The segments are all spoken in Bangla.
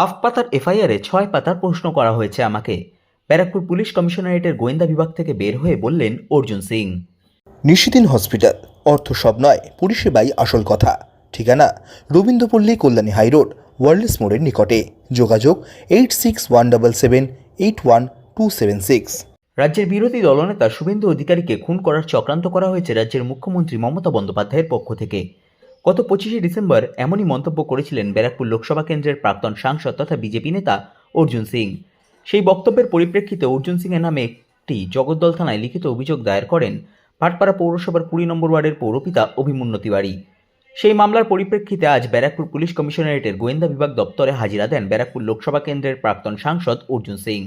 হাফ পাতার এফআইআরে ছয় পাতার প্রশ্ন করা হয়েছে আমাকে। ব্যারাকপুর পুলিশ কমিশনারেটের গোয়েন্দা বিভাগ থেকে বের হয়ে বললেন অর্জুন সিং। নিশিদিন হসপিটাল অর্থ সব নয় পরিষেবাই আসল কথা। ঠিকানা রবীন্দ্রপল্লী কল্যাণী হাইরোড ওয়ার্ল্ডস মোড়ের নিকটে। যোগাযোগ eight six one double seven eight one two seven six. রাজ্যের বিরোধী দলনেতা শুভেন্দু অধিকারীকে খুন করার চক্রান্ত করা হয়েছে রাজ্যের মুখ্যমন্ত্রী মমতা বন্দ্যোপাধ্যায়ের পক্ষ থেকে। গত পঁচিশে ডিসেম্বর এমনই মন্তব্য করেছিলেন ব্যারাকপুর লোকসভা কেন্দ্রের প্রাক্তন সাংসদ তথা বিজেপি নেতা অর্জুন সিং। সেই বক্তব্যের পরিপ্রেক্ষিতে অর্জুন সিংয়ের নামে একটি জগদ্দল থানায় লিখিত অভিযোগ দায়ের করেন ভাটপাড়া পৌরসভার কুড়ি নম্বর ওয়ার্ডের পৌরপিতা অভিমন্যু তিওয়ারি। সেই মামলার পরিপ্রেক্ষিতে আজ ব্যারাকপুর পুলিশ কমিশনারেটের গোয়েন্দা বিভাগ দপ্তরে হাজিরা দেন ব্যারাকপুর লোকসভা কেন্দ্রের প্রাক্তন সাংসদ অর্জুন সিং।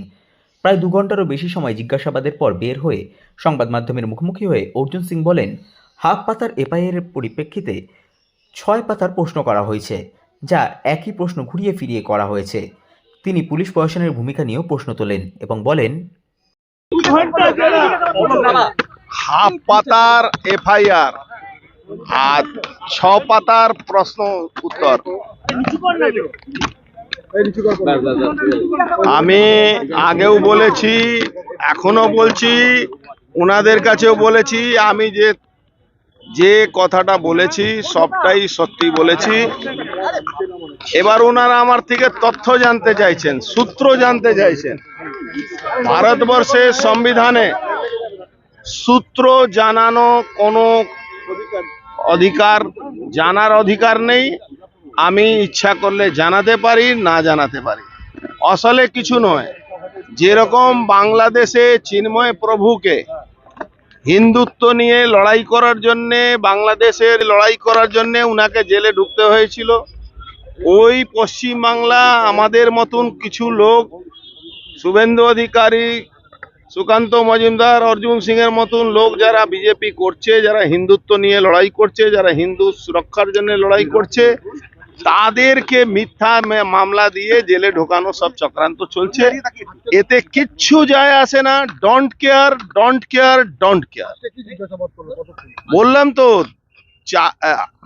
প্রায় দু ঘন্টারও বেশি সময় জিজ্ঞাসাবাদের পর বের হয়ে সংবাদ মাধ্যমের মুখোমুখি হয়ে অর্জুন সিং বলেন, হাফ পাতার এফআইআর পরিপ্রেক্ষিতে ছয় পাতার প্রশ্ন করা হয়েছে, যা একই প্রশ্ন ঘুরিয়ে ফিরিয়ে করা হয়েছে। তিনি পুলিশ প্রশাসনের ভূমিকা নিয়েও প্রশ্ন তোলেন এবং বলেন, হাফ পাতার এফআইআর আর ছ পাতার প্রশ্ন উত্তর। আমি আগেও বলেছি এখনও বলছি ওনাদের কাছেও বলেছি, আমি যে যে কথাটা বলেছি, সবটাই সত্যি বলেছি। এবার ওনারা আমার থেকে তথ্য জানতে চাইছেন, সূত্র জানতে চাইছেন। ভারতবর্ষের সংবিধানে সূত্র জানানো কোনো অধিকার, জানার অধিকার নেই। আমি ইচ্ছা করলে জানাতে পারি, না জানাতে পারি। আসলে কিছু নয়। যেরকম বাংলাদেশে চিন্ময় প্রভুকে হিন্দুত্ব নিয়ে লড়াই করার জন্যে, বাংলাদেশের লড়াই করার জন্যে উনাকে জেলে ঢুকতে হয়েছিল। ওই পশ্চিমবাংলা আমাদের মতন কিছু লোক, শুভেন্দু অধিকারী, সুকান্ত মজুমদার, অর্জুন সিং এর মতন লোক যারা বিজেপি করছে, যারা হিন্দুত্ব নিয়ে লড়াই করছে, যারা হিন্দু সুরক্ষার জন্য লড়াই করছে তাদেরকে মিথ্যা মামলা দিয়ে জেলে ঢোকানো সব চক্রান্ত চলছে। এতে কিচ্ছু যায় আসে না। Don't care don't care don't care বললাম তো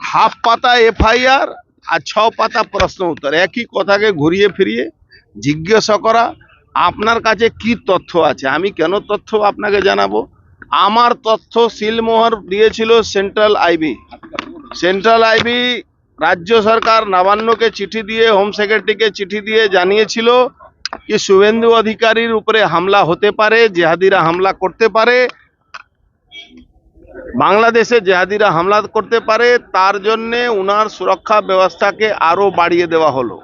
হাফ পাতা এফআইআর আর ছ পাতা প্রশ্ন উত্তর। একই কথাকে ঘুরিয়ে ফিরিয়ে জিজ্ঞাসা করা। আপনার কাছে কি তথ্য আছে? আমি কেন তথ্য আপনাকে জানাব? আমার তথ্য সিলমোহর দিয়েছিল সেন্ট্রাল আইবি। সেন্ট্রাল আইবি রাজ্য সরকার নবান্নকে চিঠি দিয়ে, হোম সেক্রেটারিকে চিঠি দিয়ে জানিয়েছিল কি শুভেন্দু অধিকারীর উপরে হামলা হতে পারে, জেহাদিরা হামলা করতে পারে, বাংলাদেশে জেহাদিরা হামলা করতে পারে, তার জন্যে উনার সুরক্ষা ব্যবস্থাকে আরও বাড়িয়ে দেওয়া হলো।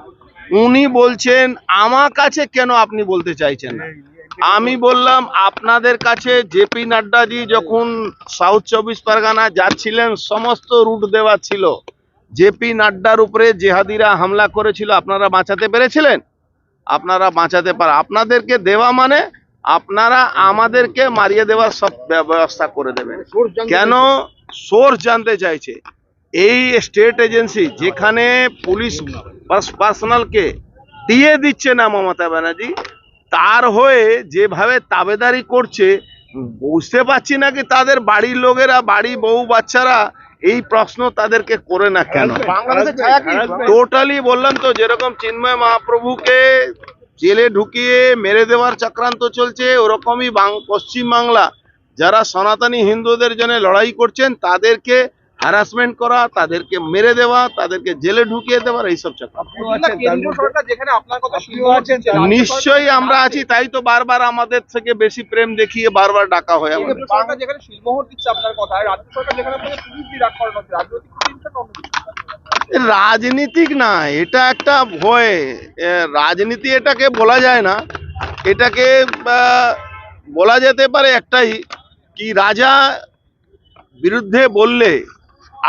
উনি বলছেন, আমার কাছে কেন আপনি বলতে চাইছেন আমি বললাম, আপনাদের কাছে জেপি নাড্ডাজি যখন সাউথ চব্বিশ পরগনা যাচ্ছিলেন, সমস্ত রুট দেওয়া ছিল। জেপি নাড্ডার উপরে জেহাদিরা হামলা করেছিল আপনারা বাঁচাতে পেরেছিলেন? আপনারা বাঁচাতে পারে আপনাদেরকে দেওয়া মানে আপনারা আমাদেরকে মারিয়ে দেওয়ার সব ব্যবস্থা করে দেবেন। কেন? সোর্স জানতে চাইছে। এই স্টেট এজেন্সি যেখানে পুলিশ পার্সোনালকে দিয়ে দিচ্ছে না মমতা ব্যানার্জি তার হয়ে যেভাবে তাবেদারি করছে বুঝতে পারছি না কি তাদের বাড়ির লোকেরা বাড়ি বউ বাচ্চারা এই প্রশ্ন তাদেরকে করে না কেন? টোটালি বললাম তো যেরকম চিন্ময় মহাপ্রভুকে জেলে ঢুকিয়ে মেরে দেওয়ার চক্রান্ত চলছে ওরকমই পশ্চিম বাংলা যারা সনাতনী হিন্দুদের জন্য লড়াই করছেন তাদেরকে হ্যারাসমেন্ট করা তাদেরকে মেরে দেওয়া তাদেরকে জেলে ঢুকিয়ে দেওয়ার এইসব চক্রান্ত কেন্দ্রীয় যেখানে আপনার কথা নিশ্চয়ই আমরা আছি তাই তো বারবার আমাদের থেকে বেশি প্রেম দেখিয়ে বারবার ডাকা হয় আমাদের? রাজনীতিক না এটা একটা ভয়। রাজনীতি এটাকে বলা যায় না এটাকে বলা যেতে পারে একটাই কি রাজা বিরুদ্ধে বললে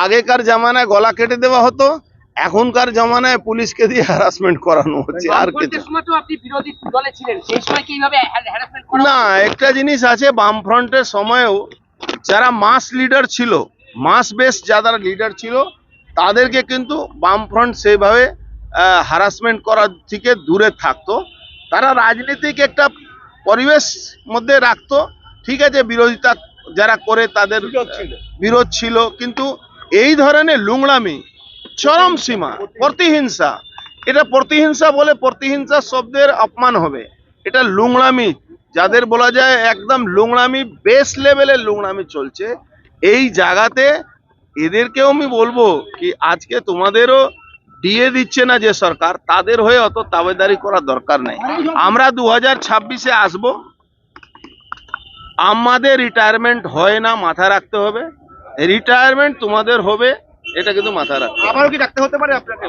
আগেকার জামানায় গলা কেটে দেওয়া হতো এখনকার জামানায় পুলিশকে দিয়ে হ্যারাসমেন্ট করানো হচ্ছে আর কিছু না। একটা জিনিস আছে বামফ্রন্টের সময়েও যারা মাস লিডার ছিল মাস বেস যারা লিডার ছিল তাদেরকে কিন্তু বামফ্রন্ট সেইভাবে হ্যারাসমেন্ট করার থেকে দূরে থাকতো। তারা রাজনীতিক একটা পরিবেশ মধ্যে রাখতো ঠিক আছে বিরোধিতা যারা করে তাদের বিরোধ ছিল কিন্তু এই ধরনের লুংড়ামি, চরম সীমা, প্রতিহিংসা, এটা প্রতিহিংসা বলে প্রতিহিংসা শব্দের অপমান হবে। এটা লুংড়ামি, যাদের বলা যায় একদম লুংড়ামি বেস লেভেলের লুংড়ামি চলছে। এই জায়গাতে এদেরকেও আমি বলব কি, আজকে তোমাদেরও দিয়ে দিচ্ছে না যে সরকার, তাদের হয়ে অত তাবেদারি করার দরকার নেই। আমরা দু হাজার ছাব্বিশে আসব। আমাদের রিটায়ারমেন্ট হয় না মাথা রাখতে হবে। রিটায়ারমেন্ট তোমাদের হবে এটা কিন্তু মাথা রাখতে। কি ডাকতে হতে পারে আপনাকে?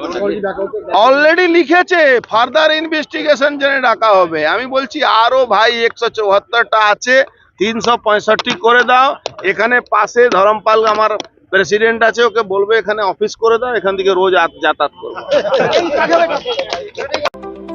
অলরেডি লিখেছে ফার্দার ইনভেস্টিগেশন জেনে ডাকা হবে। আমি বলছি আরও ভাই একশো চৌহাত্তরটা আছে তিনশো পঁয়ষট্টি করে দাও। এখানে পাশে ধরমপাল আমার প্রেসিডেন্ট আছে ওকে বলবে এখানে অফিস করে দাও এখান থেকে রোজ যাতায়াত করবে।